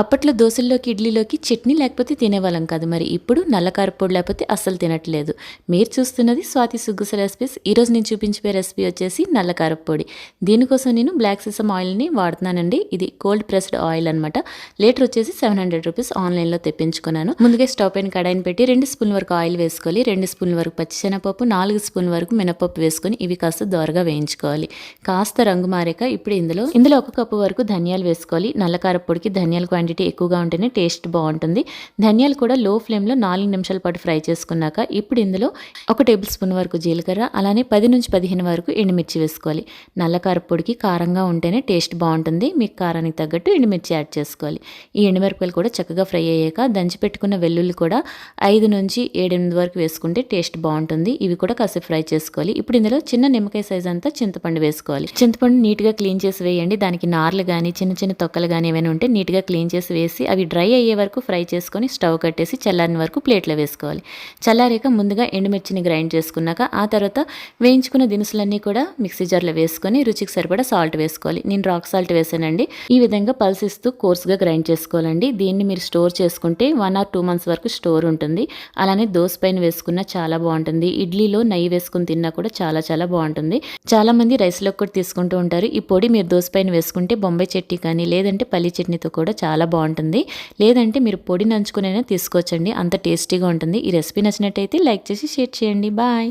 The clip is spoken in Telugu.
అప్పట్లో దోశల్లోకి ఇడ్లీలోకి చట్నీ లేకపోతే తినేవాళ్ళం కాదు మరి. ఇప్పుడు నల్ల కారపొడి లేకపోతే అస్సలు తినట్లేదు. మీరు చూస్తున్నది స్వాతి సుగ్గుస రెసిపీస్ ఈరోజు నేను చూపించే రెసిపీ వచ్చేసి నల్ల కారపొడి. దీనికోసం నేను బ్లాక్ సిసమ్ ఆయిల్ని వాడుతున్నానండి. ఇది కోల్డ్ ప్రెస్డ్ ఆయిల్ అనమాట లీటర్ వచ్చేసి సెవెన్ హండ్రెడ్ రూపీస్ ఆన్లైన్లో తెప్పించుకున్నాను. ముందుగా స్టవ్ పైన కడాయిని పెట్టి రెండు స్పూన్ వరకు ఆయిల్ వేసుకోవాలి. రెండు స్పూన్ వరకు పచ్చిశనగపప్పు నాలుగు స్పూన్ వరకు మినపప్పు వేసుకొని ఇవి కాస్త దోరగా వేయించుకోవాలి. కాస్త రంగు మారాక ఇప్పుడు ఇందులో ఇందులో ఒక కప్పు వరకు ధనియాలు వేసుకోవాలి. నల్ల కారపొడికి ధనియాలు క్వాంటిటీ ఎక్కువగా ఉంటేనే టేస్ట్ బాగుంటుంది. ధనియాలు కూడా లో ఫ్లేమ్లో నాలుగు నిమిషాల పాటు ఫ్రై చేసుకున్నాక ఇప్పుడు ఇందులో ఒక టేబుల్ స్పూన్ వరకు జీలకర్ర అలానే పది నుంచి పదిహేను వరకు ఎండుమిర్చి వేసుకోవాలి. నల్ల కారపొడికి కారంగా ఉంటేనే టేస్ట్ బాగుంటుంది. మీకు కారానికి తగ్గట్టు ఎండుమిర్చి యాడ్ చేసుకోవాలి. ఈ ఎండుమిరపకాయలు కూడా చక్కగా ఫ్రై అయ్యాక దంచి పెట్టుకున్న వెల్లుల్లి కూడా ఐదు నుంచి ఏడెనిమిది వరకు వేసుకుంటే టేస్ట్ బాగుంటుంది. ఇవి కూడా కాసేపు ఫ్రై చేసుకోవాలి. ఇప్పుడు ఇందులో చిన్న నిమ్మకాయ సైజ్ అంతా చింతపండు వేసుకోవాలి. చింతపండు నీట్గా క్లీన్ చేసి వేయండి. దానికి నార్లు కానీ చిన్న చిన్న తొక్కలు కానీ ఏమైనా ఉంటే నీట్గా క్లీన్ చేసి వేసి అవి డ్రై అయ్యే వరకు ఫ్రై చేసుకొని స్టవ్ కట్టేసి చల్లారిన వరకు ప్లేట్లో వేసుకోవాలి. చల్లారాక ముందుగా ఎండుమిర్చిని గ్రైండ్ చేసుకున్నాక ఆ తర్వాత వేయించుకున్న దినుసులన్నీ కూడా మిక్సీ జార్లో వేసుకొని రుచికి సరిపడా సాల్ట్ వేసుకోవాలి. నేను రాక్ సాల్ట్ వేసానండి. ఈ విధంగా పల్సిస్తూ కోర్స్గా గ్రైండ్ చేసుకోవాలండి. దీన్ని మీరు స్టోర్ చేసుకుంటే వన్ ఆర్ టూ మంత్స్ వరకు స్టోర్ ఉంటుంది. అలానే దోశ పైన వేసుకున్న చాలా బాగుంటుంది. ఇడ్లీలో నెయ్యి వేసుకుని తిన్నా కూడా చాలా చాలా బాగుంటుంది. చాలా మంది రైస్లో కూడా తీసుకుంటూ ఉంటారు. ఈ పొడి మీరు దోశ పైన వేసుకుంటే బొంబాయి చట్నీ కానీ లేదంటే పల్లి చట్నీతో కూడా చాలా చాలా బాగుంటుంది. లేదంటే మీరు పొడి నంచుకునైనా తీసుకోవచ్చండి. అంత టేస్టీగా ఉంటుంది. ఈ రెసిపీ నచ్చినట్టయితే లైక్ చేసి షేర్ చేయండి. బాయ్.